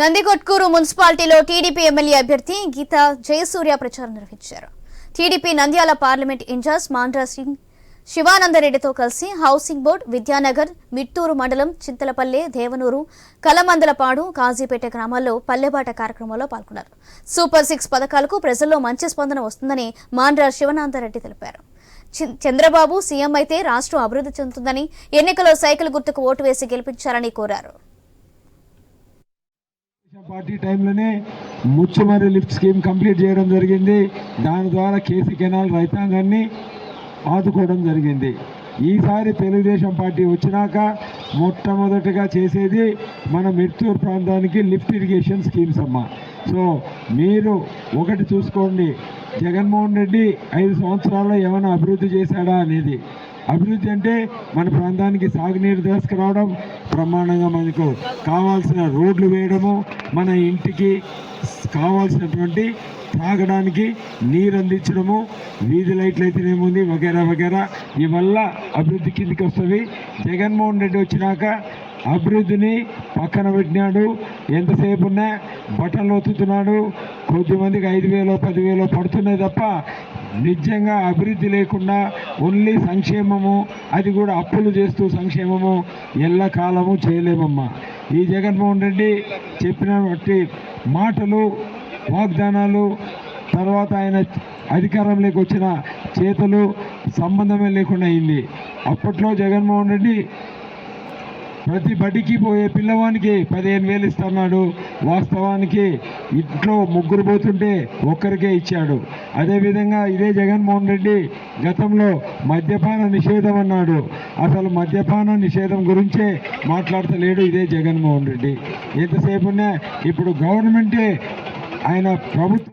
నందికొట్కూరు మున్సిపాలిటీలో TDP MLA అభ్యర్థి గీతా జయసూర్య ప్రచారం నిర్వహించారు. TDP Nandyal parliament incharge Mandra Singh శివానందరెడ్డితో కలిసి హౌసింగ్ బోర్డు విద్యానగర్ మిట్టూరు మండలం చింతలపల్లె దేవనూరు కలమందలపాడు కాజీపేట గ్రామాల్లో పల్లెబాట కార్యక్రమంలో పాల్గొన్నారు. సూపర్ సిక్స్ పథకాలకు ప్రజల్లో మంచి స్పందన వస్తుందని మాండ్రా శివానందరెడ్డి తెలిపారు. చంద్రబాబు సీఎం అయితే రాష్ట్రం అభివృద్ధి చెందుతుందని ఎన్నికల్లో సైకిల్ గుర్తుకు ఓటు వేసి గెలిపించాలని కోరారు. పార్టీ టైంలోనే ముచ్చుమర్రి లిఫ్ట్ స్కీమ్ కంప్లీట్ చేయడం జరిగింది. దాని ద్వారా కేసీ కెనాల్ రైతాంగాన్ని ఆదుకోవడం జరిగింది. ఈసారి తెలుగుదేశం పార్టీ వచ్చినాక మొట్టమొదటిగా చేసేది మన మిర్తూరు ప్రాంతానికి లిఫ్ట్ ఇరిగేషన్ స్కీమ్స్ అమ్మ. సో మీరు ఒకటి చూసుకోండి. జగన్మోహన్ రెడ్డి ఐదు సంవత్సరాల్లో ఏమైనా అభివృద్ధి చేశాడా అనేది. అభివృద్ధి అంటే మన ప్రాంతానికి సాగునీరు తీసుకురావడం బ్రహ్మాండంగా మనకు కావాల్సిన రోడ్లు వేయడము మన ఇంటికి కావాల్సినటువంటి తాగడానికి నీరు అందించడము వీధి లైట్లు అయితేనేముంది వగేరా వగేరా. ఇవల్ల అభివృద్ధి కిందికి వస్తుంది. జగన్మోహన్ రెడ్డి వచ్చినాక అభివృద్ధిని పక్కన పెట్టినాడు. ఎంతసేపు ఉన్నా బట్టలు ఒత్తుతున్నాడు కొద్దిమందికి ఐదు వేలో పదివేలో పడుతున్నాయి తప్ప నిజంగా అభివృద్ధి లేకుండా ఓన్లీ సంక్షేమము అది కూడా అప్పులు చేస్తూ సంక్షేమము ఎల్లకాలము చేయలేమమ్మా. ఈ జగన్మోహన్ రెడ్డి బట్టి మాటలు వాగ్దానాలు తర్వాత ఆయన అధికారంలోకి వచ్చిన చేతలు సంబంధమే లేకుండా అయింది. అప్పట్లో జగన్మోహన్ రెడ్డి ప్రతి బడికి పోయే పిల్లవానికి పదిహేను వేలు ఇస్తున్నాడు. వాస్తవానికి ఇంట్లో ముగ్గురు పోతుంటే ఒక్కరికే ఇచ్చాడు. అదేవిధంగా ఇదే జగన్మోహన్ రెడ్డి గతంలో మద్యపాన నిషేధం అన్నాడు. అసలు మద్యపాన నిషేధం గురించే మాట్లాడతలేడు ఇదే జగన్మోహన్ రెడ్డి. ఎంతసేపునే ఇప్పుడు గవర్నమెంటే ఆయన ప్రభుత్వం